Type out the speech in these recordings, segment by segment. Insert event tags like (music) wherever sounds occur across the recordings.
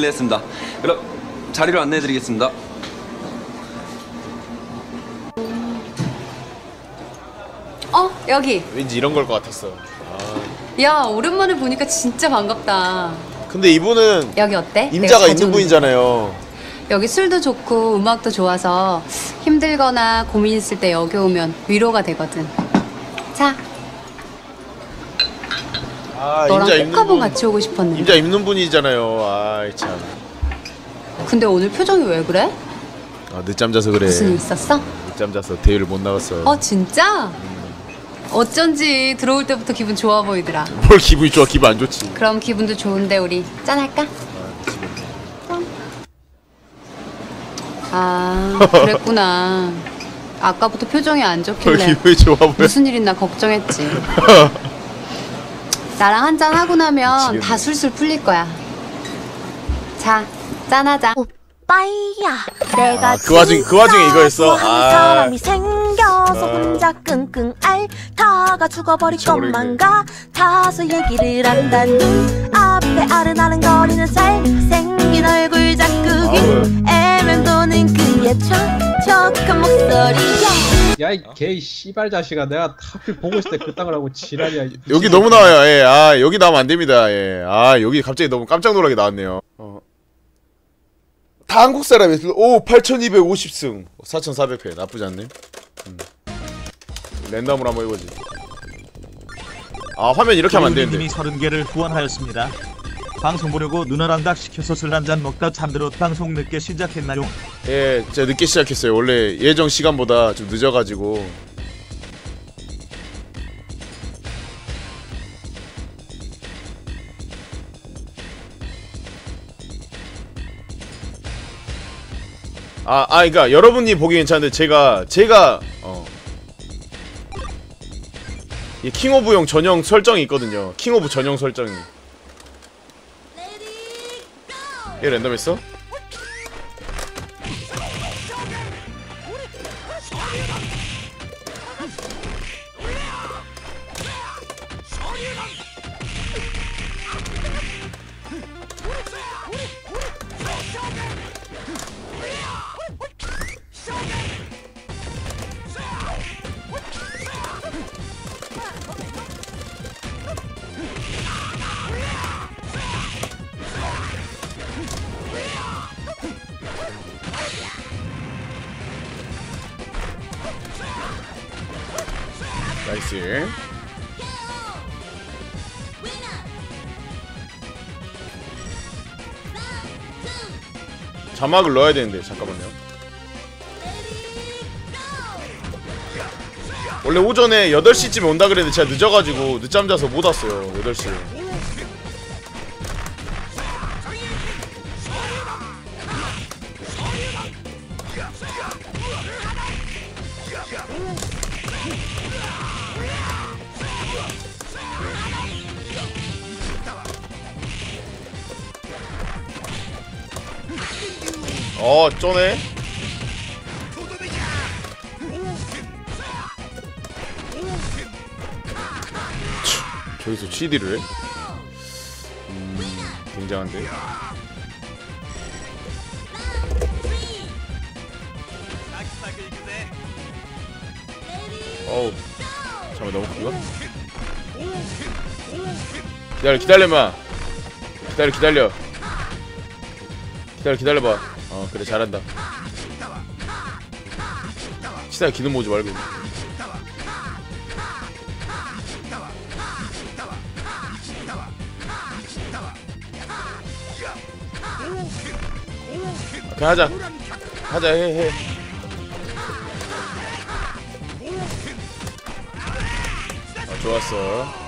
실례했습니다. 그럼 자리로 안내해드리겠습니다. 어 여기 왠지 이런 걸 것 같았어. 야 오랜만에 보니까 진짜 반갑다 근데 이분은 여기 어때? 임자가 있는 분이잖아요. 여기 술도 좋고 음악도 좋아서 힘들거나 고민 있을 때 여기 오면 위로가 되거든 자 아, 너랑 분. 같이 오고 싶었는데 임자 입는 분이잖아요. 아, 참. 근데 오늘 표정이 왜 그래? 아, 늦잠 자서 그래. 무슨 일 있었어? 늦잠 자서 대회를 못 나갔어. 어 진짜? 어쩐지 들어올 때부터 기분 좋아 보이더라 (laughs) 뭘 기분이 좋아? 기분 안 좋지. 그럼 기분도 좋은데 우리 짠할까? 아 그랬구나 아까부터 표정이 안 뭘 좋길래 (laughs) 기분이 좋아 보여? 무슨 일 있나 걱정했지 (laughs) 나랑 한 잔 하고 나면. 다 술술 풀릴 거야 자 짠하자 오빠야 내가 아, 그 와중- 그 와중에 이거였어? 한 아. 사람이 생겨서 아. 혼자 끙끙 앓다가 죽어버릴. 것만 같아서 얘기를 한다 눈 앞에 아른아른 거리는 잘생긴 얼굴 아, 자꾸긴 애면도는 그의 촉촉한 목소리야 야 이 개이 씨발 자식아 내가 하필 보고 있을 때 그딴 걸 하고 지랄이야 이 여기 너무. 나와요. 예. 아, 여기 나오면 안 됩니다. 예. 아, 여기 갑자기 너무 깜짝 놀라게 나왔네요. 어. 다 한국 사람이었어. 오, 8250승. 4400회. 나쁘지 않네. 음. 랜덤으로 한번 해보지. 아, 화면 이렇게 하면 안 되는데. 님이 30개를 후원하였습니다. 방송 보려고 누나랑 닭 시켜서 술 한 잔 먹다 잠들어 방송 늦게 시작했나요? 예, 제가 늦게 시작했어요. 원래 예정 시간보다 좀 늦어가지고. 아, 아, 그러니까 여러분이 보기 괜찮은데 제가 제가 어. 이 킹오브용 전용 설정이 있거든요. 킹오브 전용 설정이. 얘 랜덤 했어? 나이스. 자막을 넣어야 되는데 잠깐만요. 원래 오전에 8시쯤에 온다 그랬는데 제가 늦어가지고 늦잠 자서 못 왔어요 8시 쪼네. 치, 저기서 GD를. 해? 음 굉장한데? 어우 잠깐 너무 큰가? 기다려 기다려마. 기다려 기다려. 기다려 기다려봐 어 그래 잘한다. 시다가 기능 모으지 말고. 그냥 하자. 하자 해해. 아 좋았어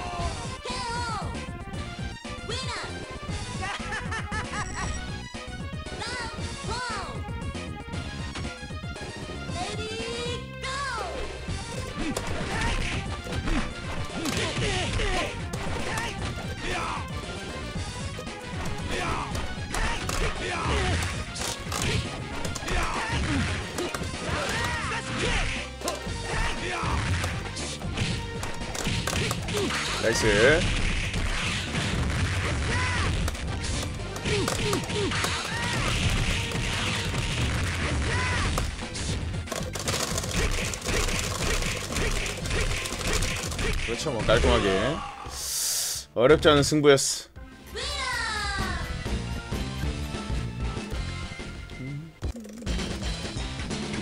뭐 깔끔하게 어렵지 않은 승부였어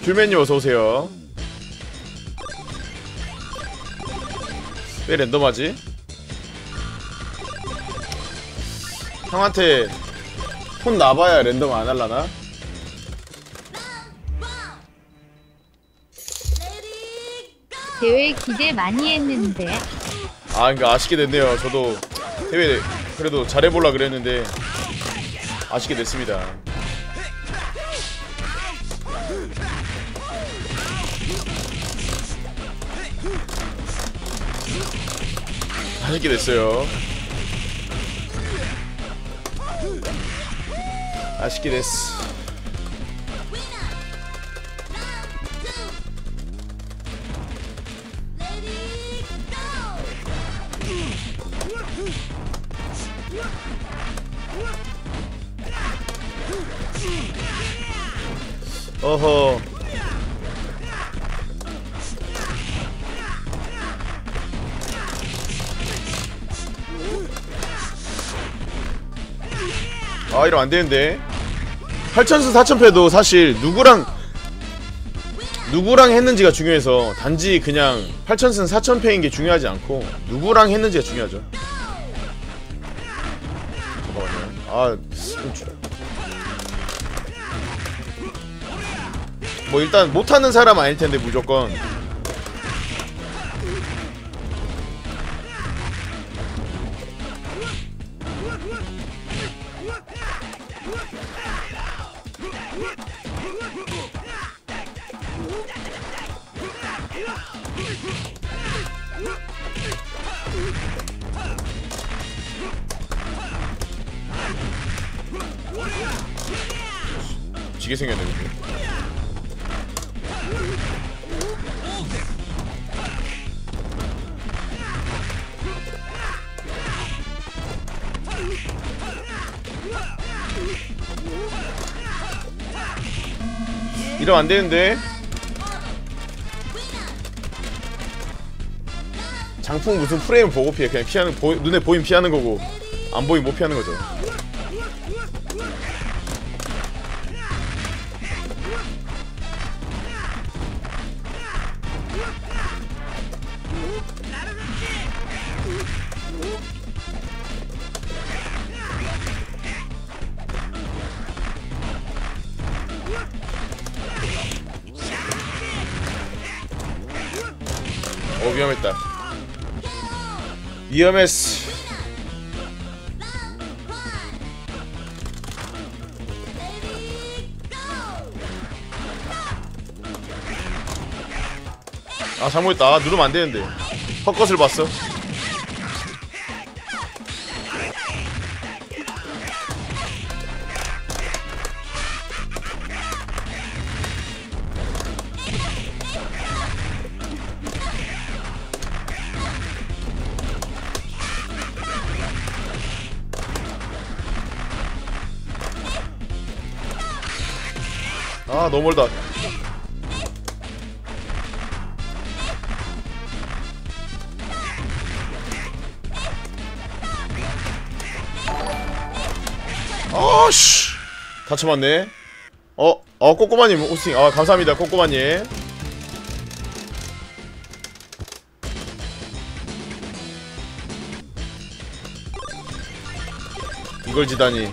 귤맨님 어서오세요 왜 랜덤하지? 형한테 혼 나봐야 랜덤 안 할라나? 대회 기대 많이 했는데 아 그러니까 아쉽게 됐네요. 저도 대회 그래도 잘해볼라 그랬는데 아쉽게 됐습니다. 아쉽게 됐어요. 아쉽게 됐어 어허. 아 이러면 안되는데. 8천승 4천패도 사실 누구랑 누구랑 했는지가 중요해서 단지 그냥 8천승 4천패인 게 중요하지 않고 누구랑 했는지가 중요하죠. 잠깐만요. 아 뭐 일단 못하는 사람 아닐 텐데 무조건 지게 생겼네 근데. 이러면 안 되는데. 장풍 무슨 프레임 보고 피해 그냥 피하는 보, 눈에 보임 피하는 거고 안 보임 못 피하는 거죠. 위험했다. 위험했어. 아 잘못했다. 아, 누르면 안 되는데. 헛것을 봤어. 너무 멀다. 아씨 다쳐 맞네. 어, 어 꼬꼬마님 호스팅 아 감사합니다 꼬꼬마님. 이걸 지다니.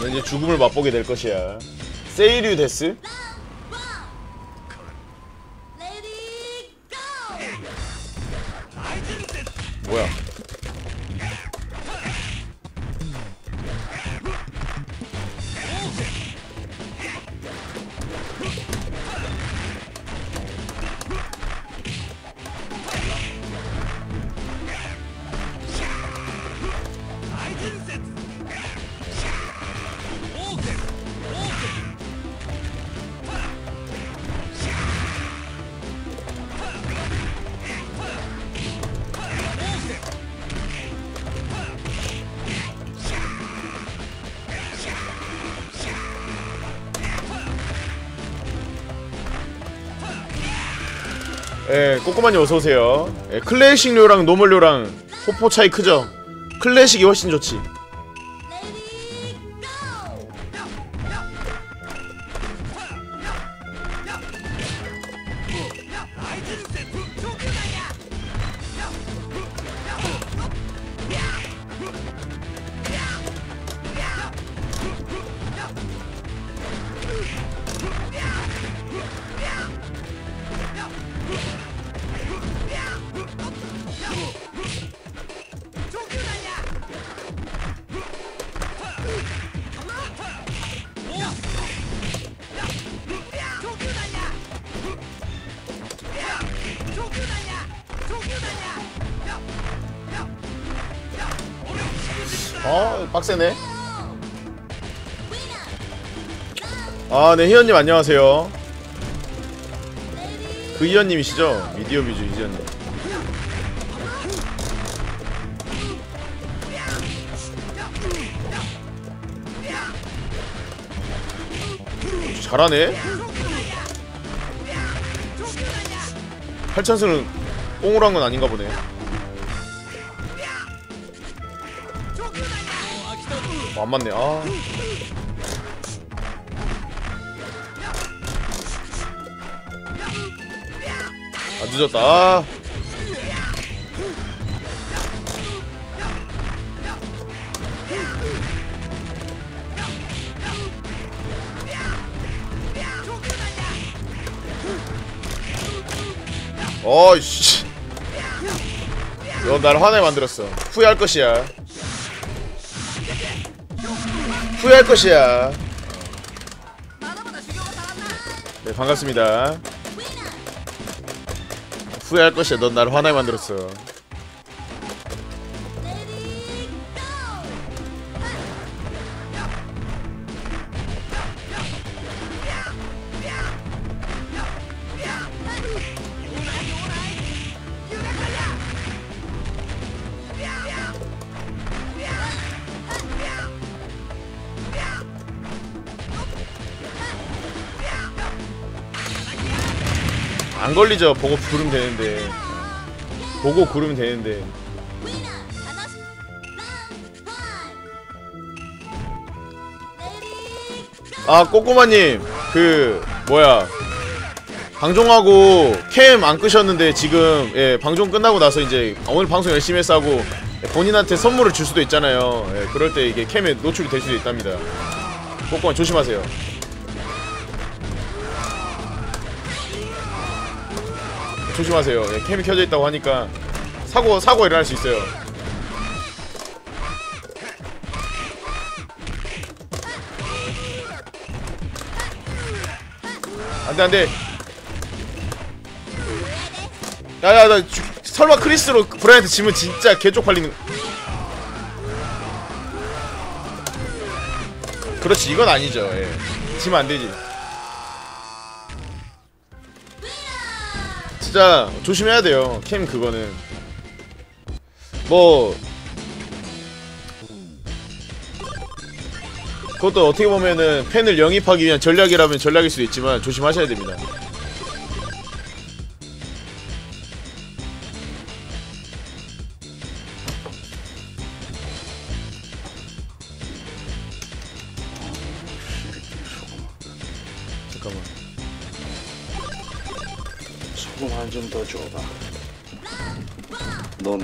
너 이제 죽음을 맛보게 될 것이야. 세이류 데스? 예, 꼬꼬마님 어서 오세요. 예, 클래식료랑 노멀료랑 호포 차이 크죠? 클래식이 훨씬 좋지. 어, 빡세네. 아, 네, 희연님 안녕하세요. 그 희연님이시죠? 미디어 비주 희연님. 잘하네. 8천승은 꽁으로 한건 아닌가 보네. 안 맞네. 아. 아 늦었다. 아. 어이씨. 너날 화내 만들었어. 후회할 것이야. 후회할 것이야. 네 반갑습니다. 후회할 것이야. 넌 나를 화나게 만들었어. 걸리죠. 보고 구르면 되는데. 보고 구르면 되는데. 아 꼬꼬마님 그 뭐야 방종하고 캠 안 끄셨는데 지금 예 방종 끝나고 나서 이제 오늘 방송 열심히 했어 하고 본인한테 선물을 줄 수도 있잖아요 예 그럴 때 이게 캠에 노출이 될 수도 있답니다 꼬꼬마 조심하세요 조심하세요. 예, 캠이 켜져 있다고 하니까 사고 사고 일어날 수 있어요. 안돼 안돼. 야야 나 주- 설마 크리스로 브라이한테 지면 진짜 개쪽팔리는. 그렇지 이건 아니죠. 예. 지면 안 되지. 진짜 조심해야 돼요. 캠 그거는 뭐 그것도 어떻게 보면은 팬을 영입하기 위한 전략이라면 전략일 수도 있지만 조심하셔야 됩니다.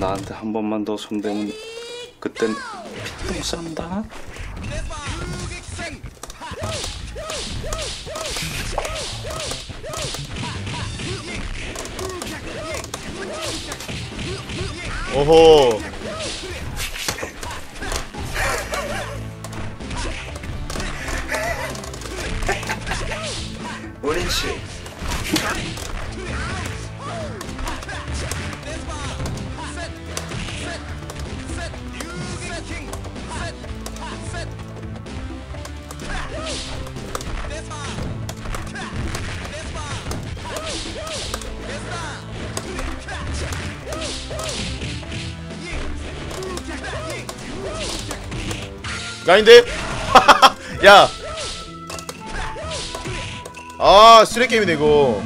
나한테 한 번만 더 손대면 그땐 피똥 싼다. 오호. 아닌데? (laughs) 야. 아, 쓰레 게임이네 이거.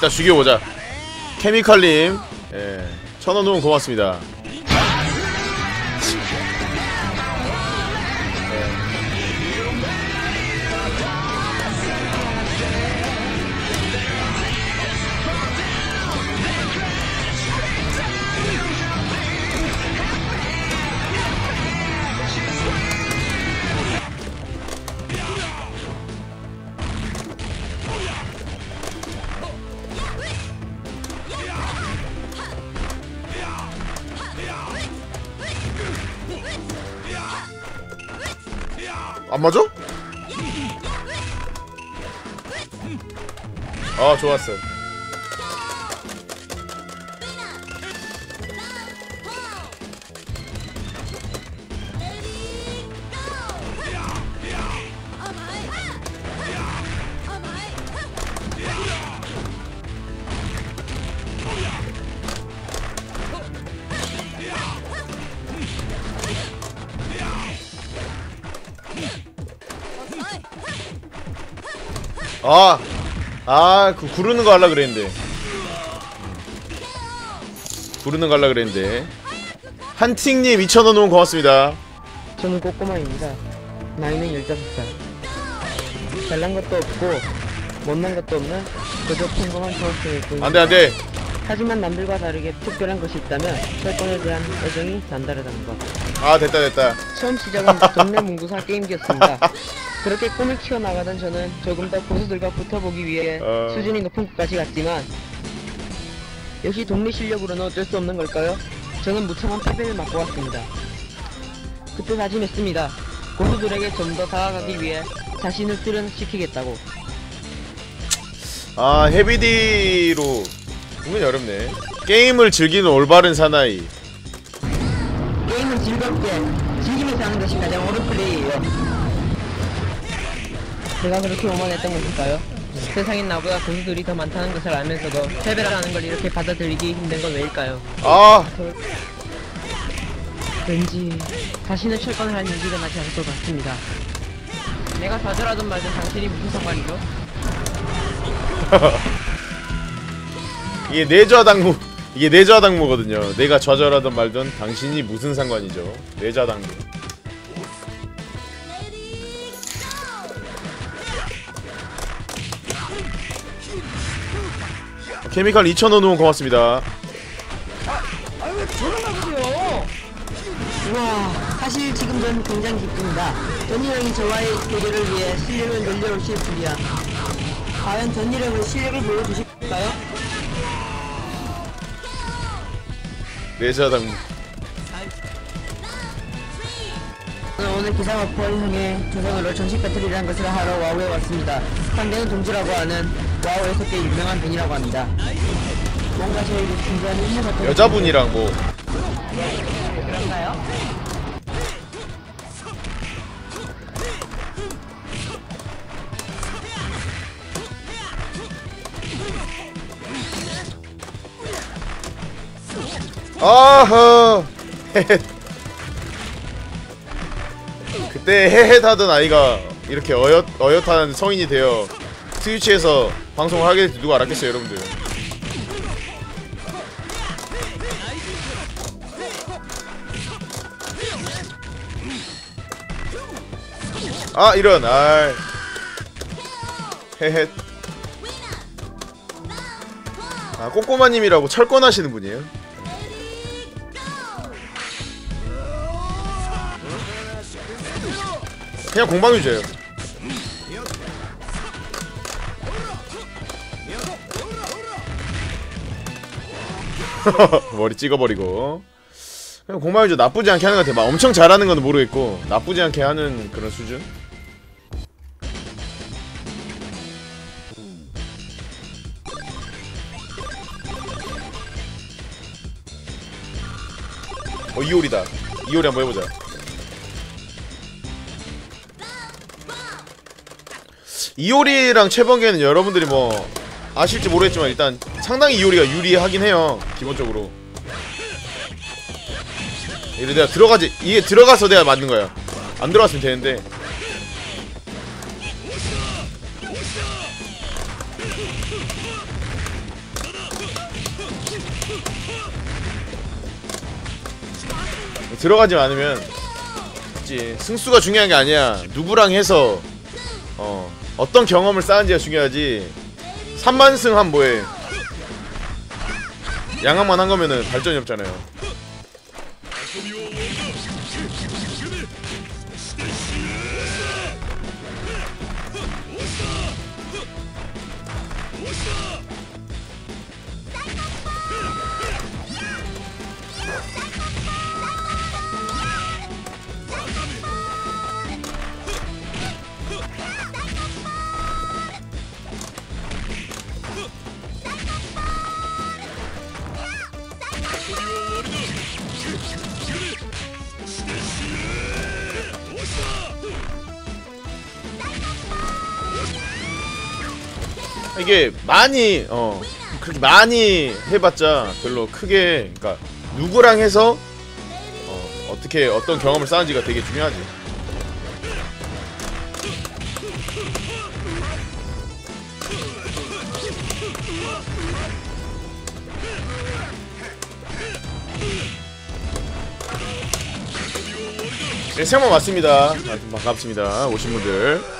일단 죽여보자. 케미칼님. 예 천원 후원 고맙습니다 안 맞아? 아 좋았어 아, 아, 그 구르는 거 하려 그랬는데. 구르는 거 하려 그랬는데. 한팅님 2,000원 후원 고맙습니다. 저는 꼬꼬마입니다. 나이는 15살. 잘난 것도 없고 못난 것도 없는 그저 평범한 뿐. 안 돼, 안 돼. 하지만 남들과 다르게 특별한 것이 있다면 철권에 대한 애정이 남다르다는 것. 아, 됐다, 됐다. 처음 시작은 동네 문구사 게임기였습니다. (laughs) 그렇게 꿈을 키워나가던 저는 조금 더 고수들과 붙어보기 위해 어. 수준이 높은 곳까지 갔지만 역시 동네 실력으로는 어쩔 수 없는 걸까요? 저는 무참한 패배를 맞고 왔습니다. 그때 다짐했습니다. 고수들에게 좀 더 다가가기 위해 자신을 수련시키겠다고. 아, 헤비디로. 은근히 어렵네. 게임을 즐기는 올바른 사나이. 게임은 즐겁게 즐기면서 하는 것이 가장 옳은 플레이예요. 제가 그렇게 오만했던 것일까요? 세상엔 나보다 고수들이 더 많다는 것을 알면서도 패배를 하는 걸 이렇게 받아들이기 힘든 건 왜일까요? 아, 왠지 다시는 철권을 할 일이 일어나지 않을 것 같습니다. 내가 좌절하든 말든 당신이 무슨 상관이죠? (laughs) 이게 내좌당무. 이게 내좌당무거든요. 내가 좌절하든 말든 당신이 무슨 상관이죠. 내좌당무. 케미칼 2,000원 후원 고맙습니다. 우와, 사실 지금 전 굉장히 기쁩니다. 전이 형이 저와의 대결을 위해 실력을 늘려오실 줄이야. 과연 전이 형은 실력을 보여주실까요? 저는 오늘 기상어퍼 형의 조선으로 전식 배틀이라는 것을 하러 와우에 왔습니다. 상대는 동주라고 하는 와우에서 꽤 유명한 분이라고 합니다. 뭔가 제일 진지한 인물 같은 여자분이랑 뭐 그런가요? 아하 그때 헤헷 하던 아이가 이렇게 어엿 어엿한 성인이 되어 트위치에서 방송을 하게 될줄 누가 알았겠어요 여러분들. 아 이런 아 헤헷 아 꼬꼬마님이라고 철권하시는 분이에요? 그냥 공방 유저예요. (laughs) 머리 찍어버리고 그냥 공방 유저 나쁘지 않게 하는 것 같아. 막 엄청 잘하는 건 모르겠고 나쁘지 않게 하는 그런 수준. 어 이올이다. 이올이 한번 해보자. 이올이랑 최범계는 여러분들이 뭐 아실지 모르겠지만 일단 상당히 이효리가 유리하긴 해요 기본적으로. 이래 내가 들어가지 이게 들어가서 내가 맞는 거야. 안 들어갔으면 되는데. 들어가지 않으면 있지 승수가 중요한 게 아니야. 누구랑 해서 어 어떤 경험을 쌓은지가 중요하지. 3만승 한 뭐해 양악만 한 거면은 발전이 없잖아요 이게 많이 어 그렇게 많이 해봤자 별로 크게 그러니까 누구랑 해서 어, 어떻게 어떤 경험을 쌓은지가 되게 중요하지. 네, 생방 왔습니다. 아, 반갑습니다. 오신 분들.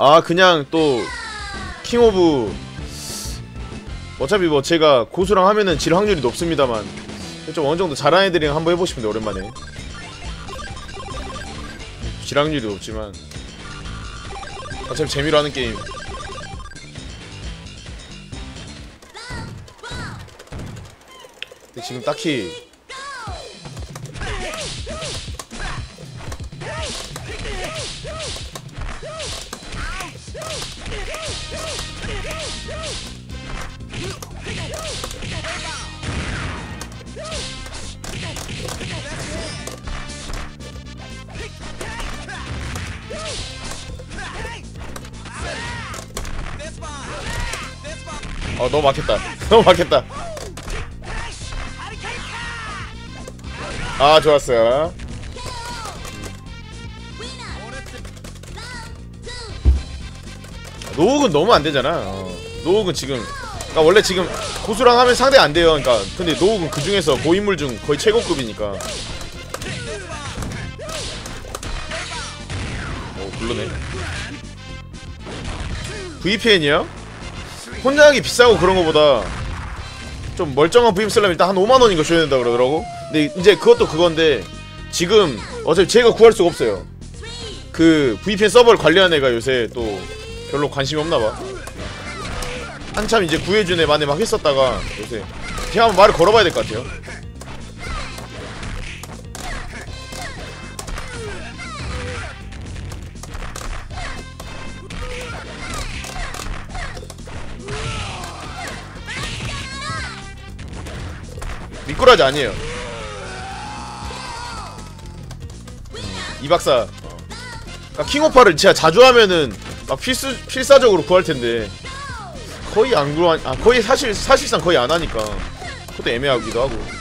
아, 그냥 또 킹 오브 어차피 뭐 제가 고수랑 하면은 질 확률이 높습니다만 좀 어느 정도 잘하는 애들이랑 한번 싶은데 오랜만에. 질 확률이 높지만 어차피 재미로 하는 게임. 근데 지금 딱히 어 너무 막혔다. (laughs) 너무 막혔다. 아 좋았어요. 노욱은 너무 안 되잖아. 어. 노욱은 지금 그러니까 원래 지금 고수랑 하면 상대 안 돼요. 그러니까 근데 노욱은 그 중에서 고인물 중 거의 최고급이니까. 오 굴러네 VPN이요? 혼자 하기 비싸고 그런 거보다 좀 멀쩡한 VM 쓰려면 일단 한 5만원 인 거 줘야 된다 그러더라고. 근데 이제 그것도 그건데 지금 어차피 제가 구할 수가 없어요. 그 VPN 서버를 관리하는 애가 요새 또 별로 관심이 없나봐. 한참 이제 구해준 애 만에 막 했었다가 요새 제가 한번 말을 걸어봐야 될 것 같아요 미꾸라지 아니에요. 이 박사. 어. 그러니까 킹오파를 진짜 자주 하면은 막 필수 필사적으로 구할 텐데 거의 안 구하 아 거의 사실 사실상 거의 안 하니까 그것도 애매하기도 하고.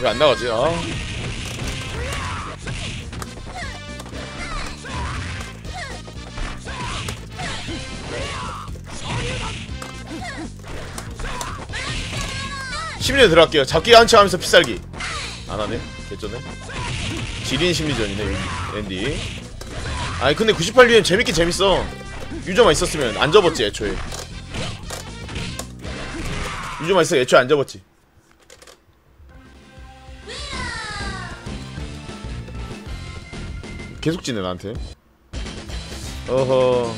왜 안 나가지? 아. 심리전 들어갈게요. 잡기 한치 하면서 피살기. 안 하네. 개쩌네. 지린 심리전이네, 앤디. 아니, 근데 98류엔 재밌긴 재밌어. 유저만 있었으면 안 접었지, 애초에. 유저만 있어 애초에 안 접었지. 계속 지네 나한테 어허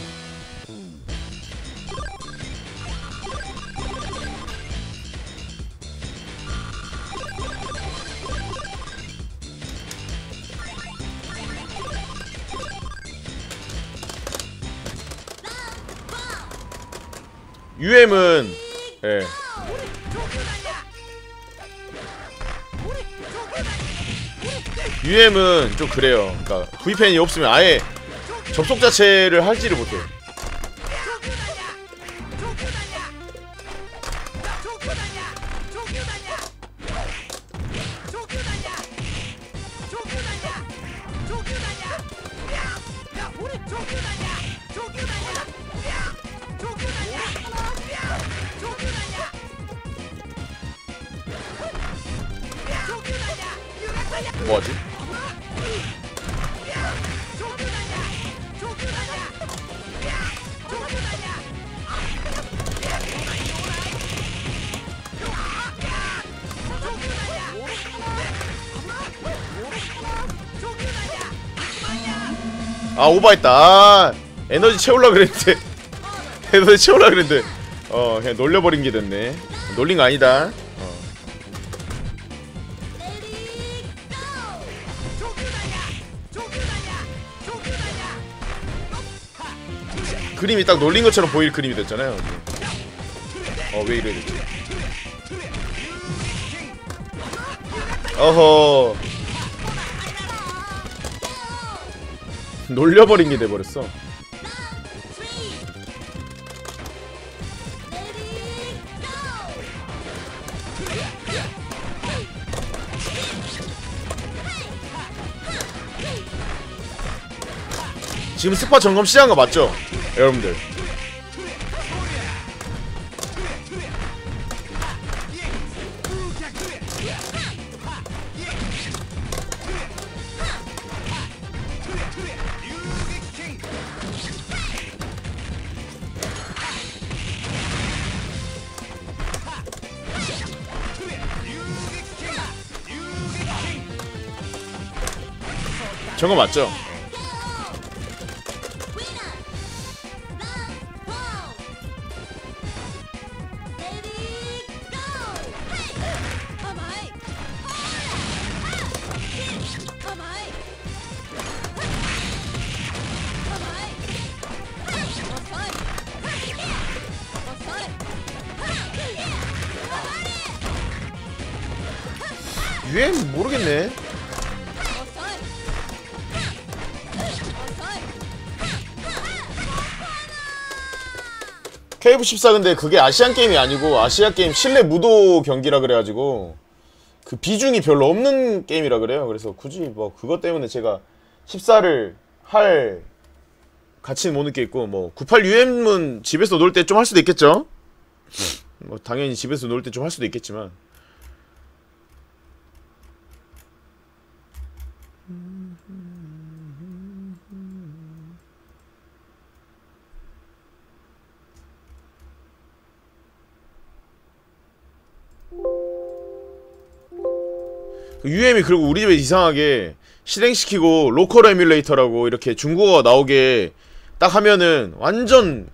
UM은 예. UM은 좀 그래요. 그러니까 VPN이 없으면 아예 접속 자체를 할지를 못해. 뭐하지? 아 오버했다. 아, 에너지 채울라 그랬는데. (laughs) 에너지 채울라 그랬는데. 어 그냥 놀려버린 게 됐네. 놀린 거 아니다 그림이 딱 놀린 것처럼 보일 그림이 됐잖아요. 어 왜 이래 됐지? 어허. 놀려버린 게 돼버렸어 지금 스파 점검 시작한 거 맞죠? 여러분들 저거 맞죠? KF14 근데 그게 아시안 게임이 아니고 아시아 게임 실내 무도 경기라 그래가지고 그 비중이 별로 없는 게임이라 그래요. 그래서 굳이 뭐 그것 때문에 제가 14를 할 가치는 못 느끼겠고 뭐 98UM은 집에서 놀 때 좀 할 수도 있겠죠. 뭐 당연히 집에서 놀 때 좀 할 수도 있겠지만 UM이 그리고 우리 집에 이상하게 실행시키고 로컬 에뮬레이터라고 이렇게 중국어가 나오게 딱 하면은 완전